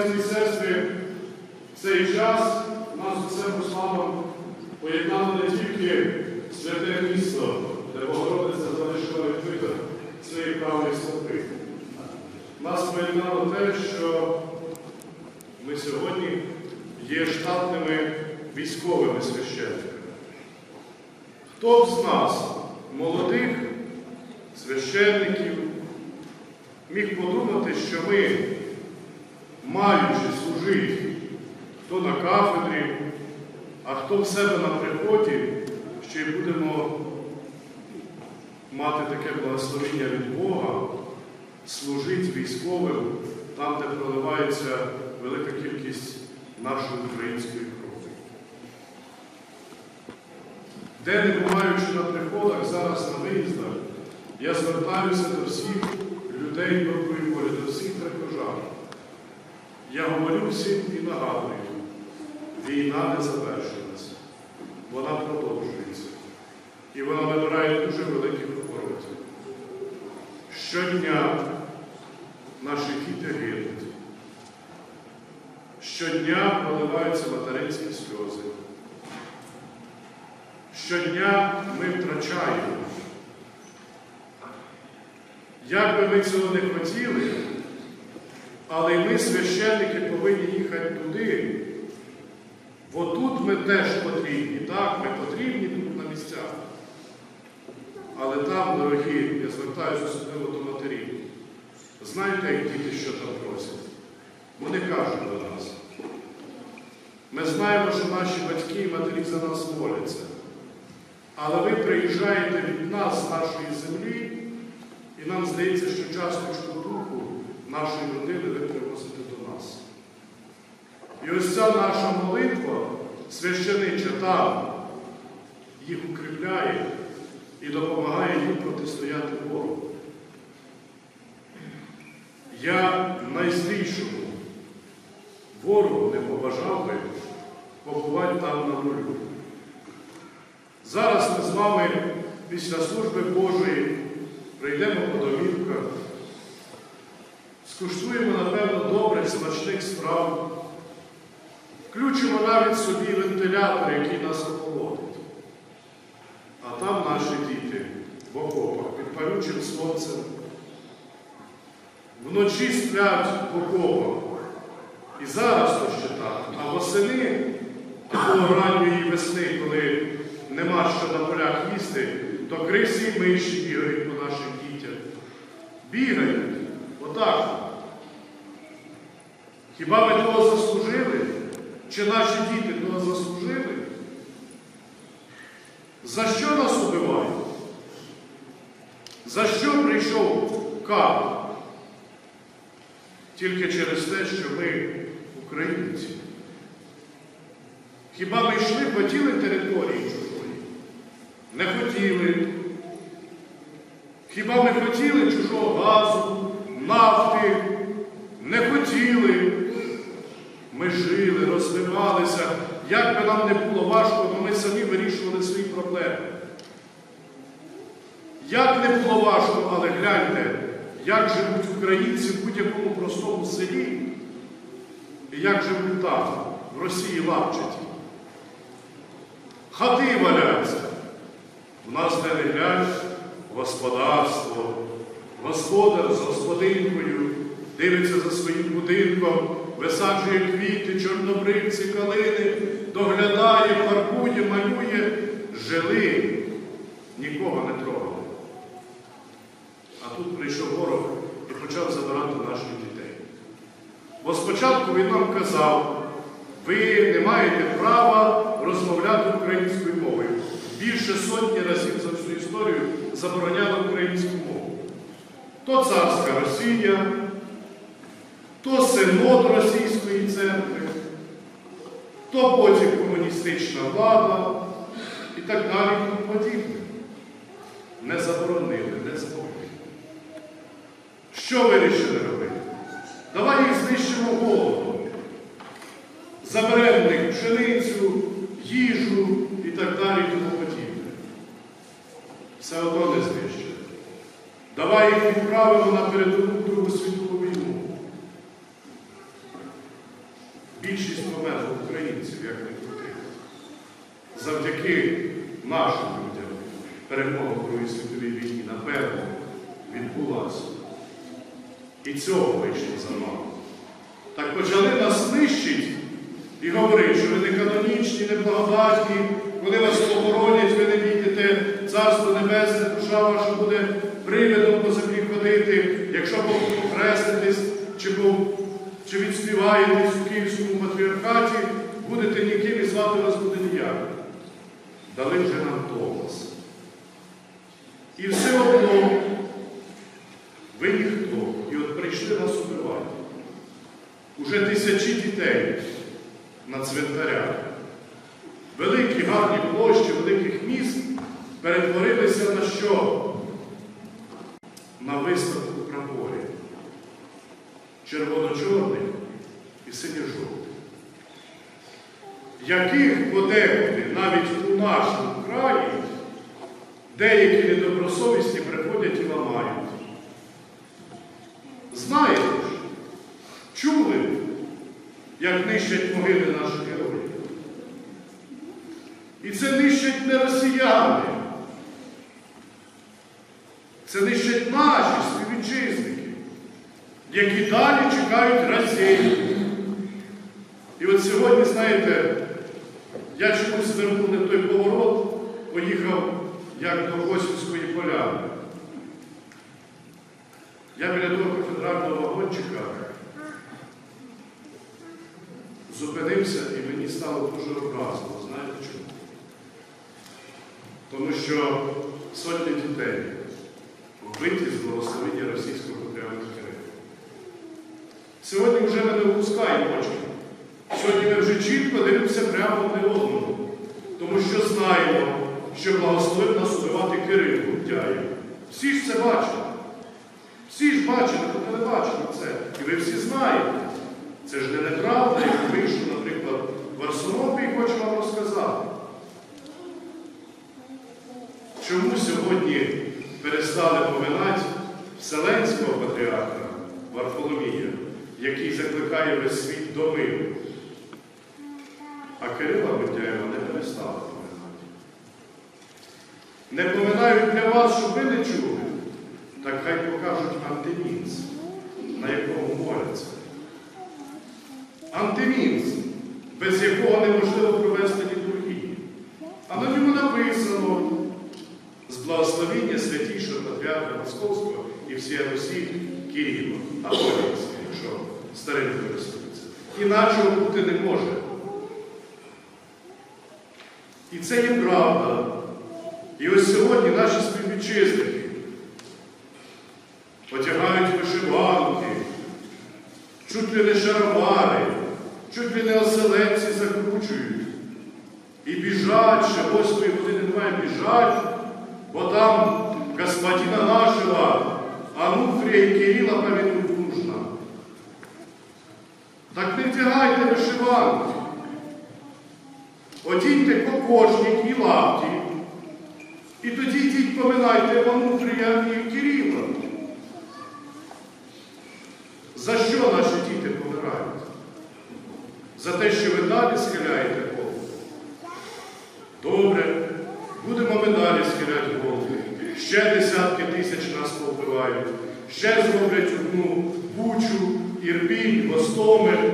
братські і сестри, в цей час нас усе прославом поєднало не тільки святе місто, де Богородиця залишила відкрита свої правої стопи. Нас поєднало те, що ми сьогодні є штатними військовими священниками. Хто б з нас, молодих священників, міг подумати, що ми, маючи служити хто на кафедрі, а хто в себе на приході, ще й будемо мати таке благословення від Бога, служити військовим там, де проливається велика кількість нашої української крові. Де не буваючи на приходах, зараз на виїздах, я звертаюся до всіх людей доброї волі, до всіх прихожан. Я говорю всім і нагадую, війна не завершилася, вона продовжується. І вона набирає дуже великих оборотів. Щодня наші діти гинуть. Щодня проливаються материнські сльози. Щодня ми втрачаємо. Як би ми цього не хотіли, але ми, священники, повинні їхати туди. Бо тут ми теж потрібні. Так, ми потрібні тут на місцях. Але там, дорогі, я звертаюся особливо до матерів. Знаєте, як діти, що там просять? Вони кажуть до нас. Ми знаємо, що наші батьки і матері за нас моляться. Але ви приїжджаєте від нас, з нашої землі, і нам здається, що часточку духу нашої родини ви привозите до нас. І ось ця наша молитва священича там їх укріпляє і допомагає їм протистояти Богу. Я найзлішому ворогу не побажав би побувати там на нулю. Зараз ми з вами після служби Божої прийдемо по домівках, скуштуємо, напевно, добрих, смачних страв, включимо навіть собі вентилятор, який нас охолодить. А там наші діти в окопах під палючим сонцем. Вночі сплять в окопах. І зараз то ще так. А восени такого ранньої весни, коли нема що на полях їсти, то крисі і миші бігають по наших дітях. Бігають. Отак. Хіба ми того заслужили? Чи наші діти того заслужили? За що нас убивають? За що прийшов кар? Тільки через те, що ми українці. Хіба ми йшли, хотіли території чужої? Не хотіли. Хіба ми хотіли чужого газу, нафти? Не хотіли. Жили, розвивалися. Як би нам не було важко, але ми самі вирішували свої проблеми. Як не було важко, але гляньте, як живуть українці в будь-якому простому селі, і як живуть там, в Росії Лапчаті. Хати валяються. У нас де не глянь, господарство. Господар з господинкою дивиться за своїм будинком, висаджує квіти, чорнобривці, калини, доглядає, фарбує, малює, жили, нікого не трогали. А тут прийшов ворог і почав забирати наших дітей. Бо спочатку він нам казав, ви не маєте права розмовляти українською мовою. Більше сотні разів за всю історію забороняли українську мову. То царська Росія, то синод Російської церкви, то потім комуністична влада і так далі і тому подібне. Не заборонили, не змогли. Що вирішили робити? Давай їх знищимо голодом. Заберемо них пшеницю, їжу і так далі і тому подібне. Все одно не знищили. Давай їх відправимо на передову Другу світову перемога в Другій світовій війні, напевно, відбулася. І цього вийшло замало. Так почали нас нищити і говорити, що ви не канонічні, не благодатні, вони вас похоронять, ви не війдете, Царство Небесне, душа ваша буде привидом по землі ходити, якщо похреститесь чи, чи відспіваєтесь у Київському патріархаті, будете ніким і звати вас буде ніяк. Дали вже нам Томас. І все одно ви ніхто. І от прийшли нас убивати. Уже тисячі дітей на цвинтарях. Великі гарні площі великих міст перетворилися на що? На виставку прапорів. Червоно-чорних і синьо-жовтих. Яких подекуди навіть нашому краї деякі недобросовісні приходять і ламають. Знаєте ж, чули, як нищать могили наших героїв. І це нищать не росіяни. Це нищать наші співвітчизники, які далі чекають Росії. І от сьогодні, знаєте, я чомусь звернув не той поворот, поїхав як до Косівської поляни. Я біля того кафедрального вагончика зупинився і мені стало дуже образно. Знаєте чому? Тому що сотні дітей вбиті з благословення російського патріарха Кирила. Сьогодні вже ми не випускаємо очі. Сьогодні ми вже чітко дивимося прямо одне одному, тому що знаємо, що благословив нас убивати Кирилу Гундяєв. Всі ж це бачили. Всі ж бачили, хто не бачили це. І ви всі знаєте. Це ж не неправда, як вийшло, наприклад, в Арсенопі і хочу вам розказати. Чому сьогодні перестали поминати Вселенського патріарха Варфоломія, який закликає весь світ до миру? А Кирила Митяєва не перестали поминати. Не поминають для вас, щоб ви не чули. Так хай покажуть антимінц, на якому моляться. Антимінц, без якого неможливо провести літургію. А на ньому написано з благословіння святішого патріарха Московського і всієї Русі Києва, Апостольського, якщо старим користується. Іначе бути не може. І це є правда. І ось сьогодні наші співвітчизники одягають вишиванки, чуть ли не шаровари, чуть ли не оселенці закручують. І біжать, ще восьмої години немає, біжать, бо там господина нашого, Ануфрія і Кирила повинна нужна. Так не вдягайте вишиванки. Одіньте кокошник і лапті. І тоді йдіть поминайте Онуфрія і Кирила. За що наші діти помирають? За те, що ви далі схиляєте голову? Добре, будемо ми далі схиляти голову. Ще десятки тисяч нас повбивають. Ще зроблять одну бучу, ірпінь, Гостомель,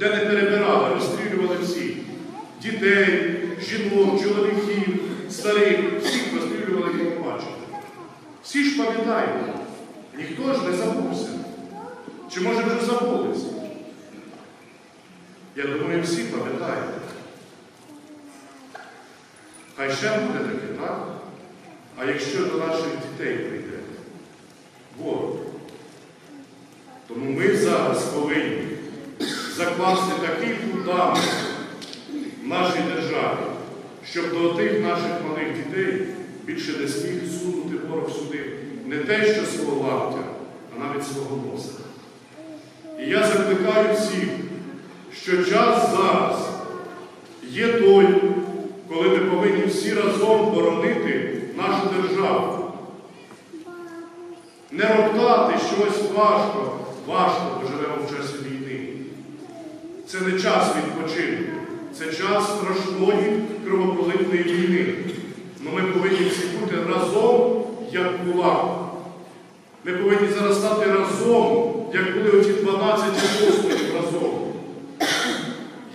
де не перебирали, розстрілювали всіх. Дітей, жінок, чоловіків, старих, всіх розстрілювали і побачили. Всі ж пам'ятають, ніхто ж не забувся. Чи може вже забулися? Я думаю, всі пам'ятають. Хай ще буде таке, так? А якщо до наших дітей прийде ворог, тому ми зараз повинні закласти такий фундамент в нашій державі, щоб до тих наших малих дітей більше не сміг сунути ворог сюди не те, що свого лаптя, а навіть свого носа. І я закликаю всіх, що час зараз є той, коли ми повинні всі разом боронити нашу державу. Не роптати щось важко, важко, бо живемо в часі війни. Це не час відпочинку, це час страшної кровопролитної війни. але ми повинні всі бути разом, як кулак. Ми повинні зараз стати разом, як були оті 12 апостолів разом.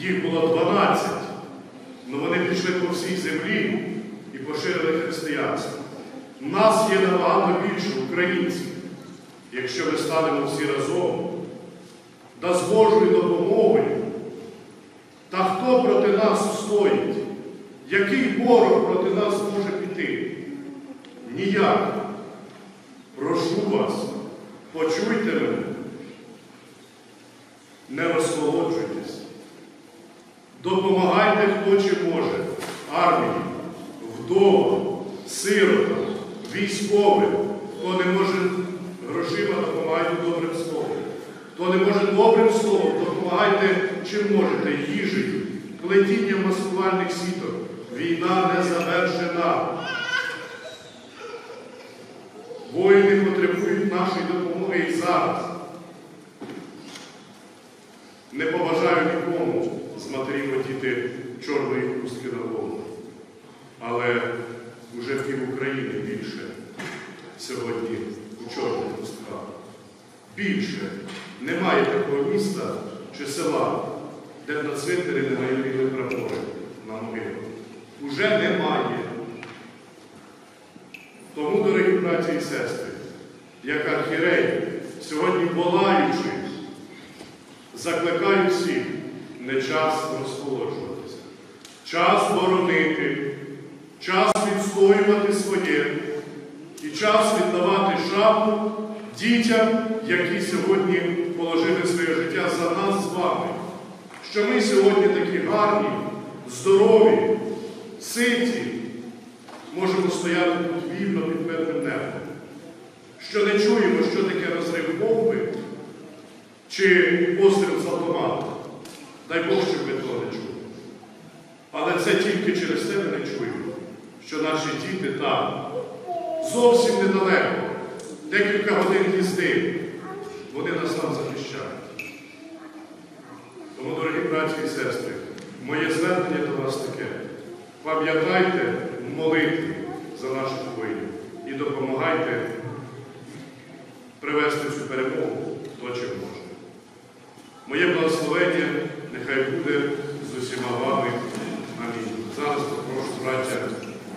Їх було 12, але вони пішли по всій землі і поширили християнство. Нас є набагато більше українців, якщо ми станемо всі разом, да з Божою допомогою. Та хто проти нас стоїть? Який ворог проти нас може піти? Ніяк. Прошу вас, почуйте мене, не розхолоджуйтесь. Допомагайте, хто чи може, армії, вдовам, сиротам, військовим, хто не може грошима, допомагайте добрим словом. Хто не може добрим словом, допомагайте чим можете їжею, плетінням маскувальних сіток. Війна не завершена. Воїни потребують нашої допомоги і зараз. Не побажаю нікому з матерів одіти чорної хустки на голову. Але вже пів України більше сьогодні у чорних хустках. Більше немає такого міста чи села, де б на цвинтарі не малювали прапори на могилах. Уже немає. Тому, дорогі браті і сестри, як архірей, сьогодні волаючи, закликаю всіх не час розхолоджуватися, час боронити, час відстоювати своє і час віддавати шану дітям, які сьогодні положили своє життя за нас з вами. Що ми сьогодні такі гарні, здорові, ситі, можемо стояти тут вільно під мирним небом. Що не чуємо, що таке розрив бомби чи постріл з автомату. Дай Бог, щоб ми того не чули. Але це тільки через те не чуємо, що наші діти там зовсім недалеко, декілька годин їзди, вони нас там захищають. Тому, дорогі браті і сестри, моє звернення до вас таке. Пам'ятайте молитві за наших воїнів і допомагайте привести цю перемогу хто чим може. Моє благословення нехай буде з усіма вами. Амінь. Зараз попрошу браття,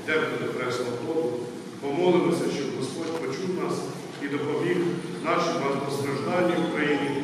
йдемо до Хресного ходу, помолимося, щоб Господь почув нас і допоміг нашим постраждальній Україні